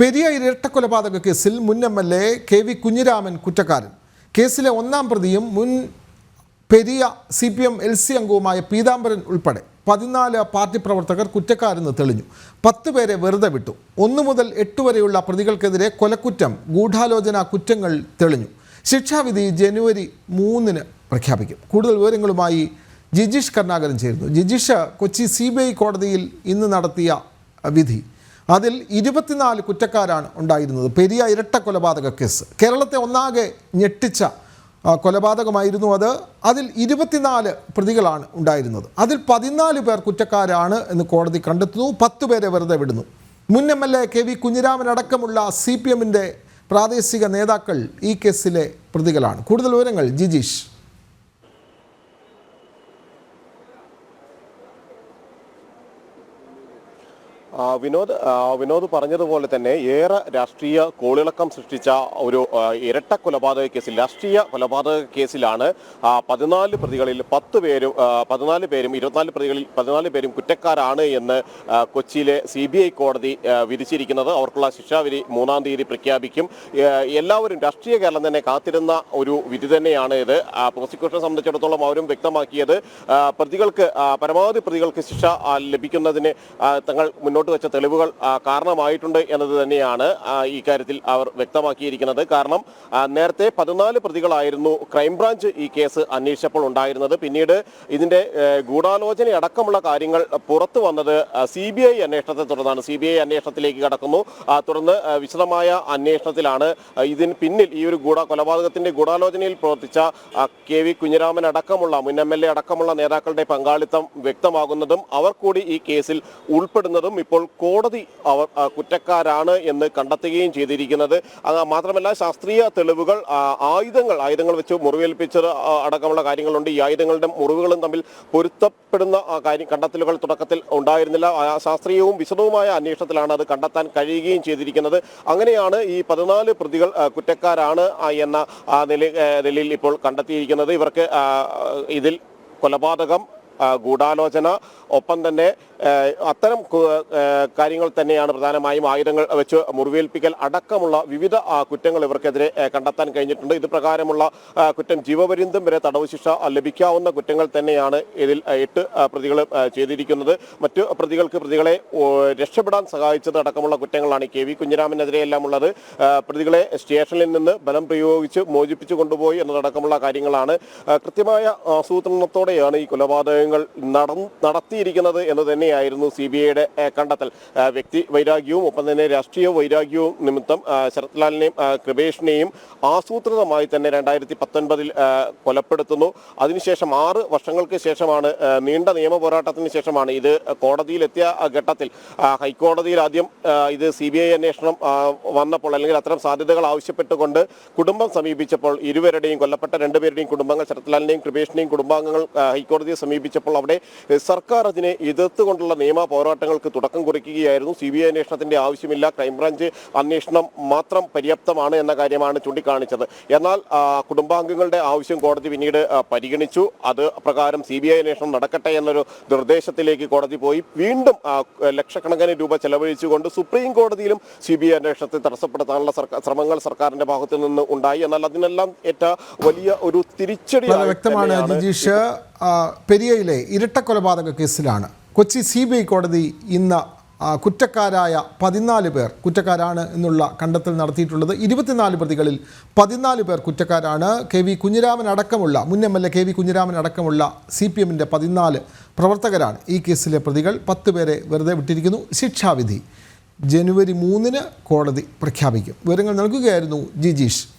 പെരിയ ഇരട്ടക്കൊലപാതക കേസിൽ മുൻ M L A K V Kunhiraman കുറ്റക്കാരൻ. കേസിലെ ഒന്നാം പ്രതിയും മുൻ Periya C P M L C അംഗവുമായ പീതാംബരൻ ഉൾപ്പെടെ പതിനാല് പാർട്ടി പ്രവർത്തകർ കുറ്റക്കാരെന്ന് തെളിഞ്ഞു. പത്ത് പേരെ വെറുതെ വിട്ടു. ഒന്നു മുതൽ എട്ട് വരെയുള്ള പ്രതികൾക്കെതിരെ കൊലക്കുറ്റം ഗൂഢാലോചന കുറ്റങ്ങൾ തെളിഞ്ഞു. ശിക്ഷാവിധി ജനുവരി മൂന്നിന് പ്രഖ്യാപിക്കും. കൂടുതൽ വിവരങ്ങളുമായി ജിജീഷ് കരുണാകരൻ ചേരുന്നു. ജിജീഷ് കൊച്ചി സി കോടതിയിൽ ഇന്ന് നടത്തിയ വിധി. അതിൽ ഇരുപത്തിനാല് കുറ്റക്കാരാണ് ഉണ്ടായിരുന്നത്. പെരിയ ഇരട്ട കൊലപാതക കേസ്. കേരളത്തെ ഒന്നാകെ ഞെട്ടിച്ച കൊലപാതകമായിരുന്നു അത്. അതിൽ ഇരുപത്തിനാല് പ്രതികളാണ് ഉണ്ടായിരുന്നത്. അതിൽ പതിനാല് പേർ കുറ്റക്കാരാണ് എന്ന് കോടതി കണ്ടെത്തുന്നു. പത്ത് പേരെ വെറുതെ വിടുന്നു. മുൻ M L A K V Kunhiraman അടക്കമുള്ള സി പി എമ്മിന്റെ പ്രാദേശിക നേതാക്കൾ ഈ കേസിലെ പ്രതികളാണ്. കൂടുതൽ വിവരങ്ങൾ ജിജീഷ്. വിനോദ് വിനോദ് പറഞ്ഞതുപോലെ തന്നെ ഏറെ രാഷ്ട്രീയ കോളിളക്കം സൃഷ്ടിച്ച ഒരു ഇരട്ട കൊലപാതക കേസിൽ രാഷ്ട്രീയ കൊലപാതക കേസിലാണ് പതിനാല് പ്രതികളിൽ പത്ത് പേരും പതിനാല് പേരും ഇരുപത്തിനാല് പ്രതികളിൽ പതിനാല് പേരും കുറ്റക്കാരാണ് എന്ന് കൊച്ചിയിലെ സി ബി ഐ കോടതി വിധിച്ചിരിക്കുന്നത്. അവർക്കുള്ള ശിക്ഷാവിധി മൂന്നാം തീയതി പ്രഖ്യാപിക്കും. എല്ലാവരും രാഷ്ട്രീയ കേരളം തന്നെ കാത്തിരുന്ന ഒരു വിധി തന്നെയാണ് ഇത്. പ്രോസിക്യൂഷനെ സംബന്ധിച്ചിടത്തോളം അവരും വ്യക്തമാക്കിയത് പ്രതികൾക്ക് പരമാവധി പ്രതികൾക്ക് ശിക്ഷ ലഭിക്കുന്നതിന് തങ്ങൾ മുന്നോട്ട് വെച്ച തെളിവുകൾ കാരണമായിട്ടുണ്ട് എന്നത് തന്നെയാണ് ഇക്കാര്യത്തിൽ അവർ വ്യക്തമാക്കിയിരിക്കുന്നത്. കാരണം നേരത്തെ പതിനാല് പ്രതികളായിരുന്നു ക്രൈംബ്രാഞ്ച് ഈ കേസ് അന്വേഷിച്ചപ്പോൾ ഉണ്ടായിരുന്നത്. പിന്നീട് ഇതിന്റെ ഗൂഢാലോചന അടക്കമുള്ള കാര്യങ്ങൾ പുറത്തു വന്നത് സി ബി ഐ അന്വേഷണത്തെ തുടർന്നാണ്. സി ബി ഐ അന്വേഷണത്തിലേക്ക് കടക്കുന്നു. തുടർന്ന് വിശദമായ അന്വേഷണത്തിലാണ് ഇതിന് പിന്നിൽ ഈ ഒരു ഗൂഢ കൊലപാതകത്തിന്റെ ഗൂഢാലോചനയിൽ പ്രവർത്തിച്ച കെ വി കുഞ്ഞിരാമൻ അടക്കമുള്ള മുൻ എം എൽ എ അടക്കമുള്ള നേതാക്കളുടെ പങ്കാളിത്തം വ്യക്തമാകുന്നതും അവർ കൂടി ഈ കേസിൽ ഉൾപ്പെടുന്നതും ഇപ്പോൾ കോടതി അവർ കുറ്റക്കാരാണ് എന്ന് കണ്ടെത്തുകയും ചെയ്തിരിക്കുന്നത്. മാത്രമല്ല ശാസ്ത്രീയ തെളിവുകൾ ആയുധങ്ങൾ ആയുധങ്ങൾ വെച്ച് മുറിവേൽപ്പിച്ചത് അടക്കമുള്ള കാര്യങ്ങളുണ്ട്. ഈ ആയുധങ്ങളുടെ മുറിവുകളും തമ്മിൽ പൊരുത്തപ്പെടുന്ന കാര്യം കണ്ടെത്തലുകൾ തുടക്കത്തിൽ ഉണ്ടായിരുന്നില്ല. ശാസ്ത്രീയവും വിശദവുമായ അന്വേഷണത്തിലാണ് അത് കണ്ടെത്താൻ കഴിയുകയും ചെയ്തിരിക്കുന്നത്. അങ്ങനെയാണ് ഈ പതിനാല് പ്രതികൾ കുറ്റക്കാരാണ് എന്ന നില നിലയിൽ ഇപ്പോൾ കണ്ടെത്തിയിരിക്കുന്നത്. ഇവർക്ക് ഇതിൽ കൊലപാതകം ഗൂഢാലോചന. ഒപ്പം തന്നെ അത്തരം കാര്യങ്ങൾ തന്നെയാണ് പ്രധാനമായും ആയുധങ്ങൾ വെച്ച് മുറിവേൽപ്പിക്കൽ അടക്കമുള്ള വിവിധ കുറ്റങ്ങൾ ഇവർക്കെതിരെ കണ്ടെത്താൻ കഴിഞ്ഞിട്ടുണ്ട്. ഇത് പ്രകാരമുള്ള കുറ്റം ജീവപര്യന്തം വരെ തടവ് ശിക്ഷ ലഭിക്കാവുന്ന കുറ്റങ്ങൾ തന്നെയാണ് ഇതിൽ എട്ട് പ്രതികൾ ചെയ്തിരിക്കുന്നത്. മറ്റു പ്രതികൾക്ക് പ്രതികളെ രക്ഷപ്പെടാൻ സഹായിച്ചത് അടക്കമുള്ള കുറ്റങ്ങളാണ് കെ വി കുഞ്ഞിരാമനെതിരെയെല്ലാം ഉള്ളത്. പ്രതികളെ സ്റ്റേഷനിൽ നിന്ന് ബലം പ്രയോഗിച്ച് മോചിപ്പിച്ചു കൊണ്ടുപോയി എന്നതടക്കമുള്ള കാര്യങ്ങളാണ്. കൃത്യമായ ആസൂത്രണത്തോടെയാണ് ഈ കൊലപാതകങ്ങൾ നട- നടത്തിയിരിക്കുന്നത് എന്ന് തന്നെയായിരുന്നു സി ബി ഐയുടെ കണ്ടെത്തൽ. വ്യക്തി വൈരാഗ്യവും ഒപ്പം തന്നെ രാഷ്ട്രീയ വൈരാഗ്യവും നിമിത്തം ശരത്ലാലിനെയും ശരത് ലാലിനെയും കൃപേഷിനെയും ആസൂത്രിതമായി തന്നെ രണ്ടായിരത്തി പത്തൊൻപതിൽ കൊലപ്പെടുത്തുന്നു. അതിനുശേഷം ആറ് വർഷങ്ങൾക്ക് ശേഷമാണ് നീണ്ട നിയമ പോരാട്ടത്തിന് ശേഷമാണ് ഇത് കോടതിയിലെത്തിയ ഘട്ടത്തിൽ. ഹൈക്കോടതിയിൽ ആദ്യം ഇത് സി ബി ഐ അന്വേഷണം വന്നപ്പോൾ അല്ലെങ്കിൽ അത്തരം സാധ്യതകൾ ആവശ്യപ്പെട്ടുകൊണ്ട് കുടുംബം സമീപിച്ചപ്പോൾ ഇരുവരുടെയും കൊല്ലപ്പെട്ട രണ്ടുപേരുടെയും കുടുംബങ്ങൾ ശരത്ലാലിന്റെയും കൃപേഷിനെയും കുടുംബാംഗങ്ങൾ ഹൈക്കോടതിയെ ഹൈക്കോടതിയെ സമീപിച്ചപ്പോൾ അവിടെ സർക്കാർ അതിനെ എതിർത്തുകൊണ്ടുള്ള നിയമ പോരാട്ടങ്ങൾക്ക് തുടക്കം കുറിക്കുകയായിരുന്നു. സി ബി ഐ അന്വേഷണത്തിന്റെ ആവശ്യമില്ല. ക്രൈംബ്രാഞ്ച് അന്വേഷണം മാത്രം പര്യാപ്തമാണ് എന്ന കാര്യമാണ് ചൂണ്ടിക്കാണിച്ചത്. എന്നാൽ കുടുംബാംഗങ്ങളുടെ ആവശ്യം കോടതി പിന്നീട് പരിഗണിച്ചു. അത് പ്രകാരം സി ബി ഐ അന്വേഷണം നടക്കട്ടെ എന്നൊരു നിർദ്ദേശത്തിലേക്ക് കോടതി പോയി. വീണ്ടും ലക്ഷക്കണക്കിന് രൂപ ചെലവഴിച്ചുകൊണ്ട് സുപ്രീം കോടതിയിലും സി ബി ഐ അന്വേഷണത്തെ തടസ്സപ്പെടുത്താനുള്ള ശ്രമങ്ങൾ സർക്കാരിന്റെ ഭാഗത്തു നിന്ന് ഉണ്ടായി. എന്നാൽ അതിനെല്ലാം ഏറ്റ വലിയ ഒരു തിരിച്ചടി വ്യക്തമാണ് ജിജീഷ്. പെരിയയിലെ ഇരട്ട കൊലപാതക കേസിലാണ്. കൊച്ചി സി ബി ഐ കോടതി ഇന്ന് കുറ്റക്കാരായ പതിനാല് പേർ കുറ്റക്കാരാണ് എന്നുള്ള കണ്ടെത്തൽ നടത്തിയിട്ടുള്ളത്. ഇരുപത്തിനാല് പ്രതികളിൽ പതിനാല് പേർ കുറ്റക്കാരാണ്. കെ വി കുഞ്ഞിരാമൻ അടക്കമുള്ള മുൻ M L A K V Kunhiraman അടക്കമുള്ള സി പി എമ്മിന്റെ പതിനാല് പ്രവർത്തകരാണ് ഈ കേസിലെ പ്രതികൾ. പത്ത് പേരെ വെറുതെ വിട്ടിരിക്കുന്നു. ശിക്ഷാവിധി ജനുവരി മൂന്നിന് കോടതി പ്രഖ്യാപിക്കും. വിവരങ്ങൾ നൽകുകയായിരുന്നു ജിജീഷ്.